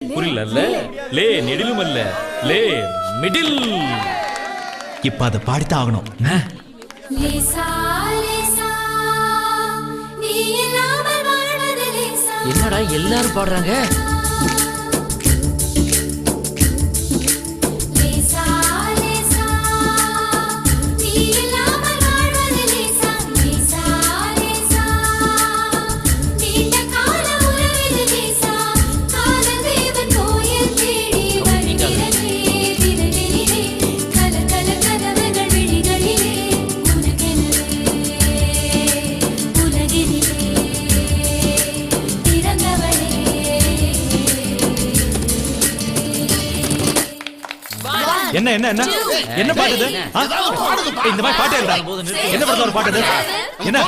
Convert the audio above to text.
புரியல லே நெடிலும் அல்ல. லே மிடில். இப்ப அதை பாடித்தான் ஆகணும். என்னடா எல்லாரும் பாடுறாங்க? என்ன என்ன என்ன? என்ன பாட்டு இந்த மாதிரி பாட்டு என்ன படத்துல ஒரு பாட்டு? என்ன?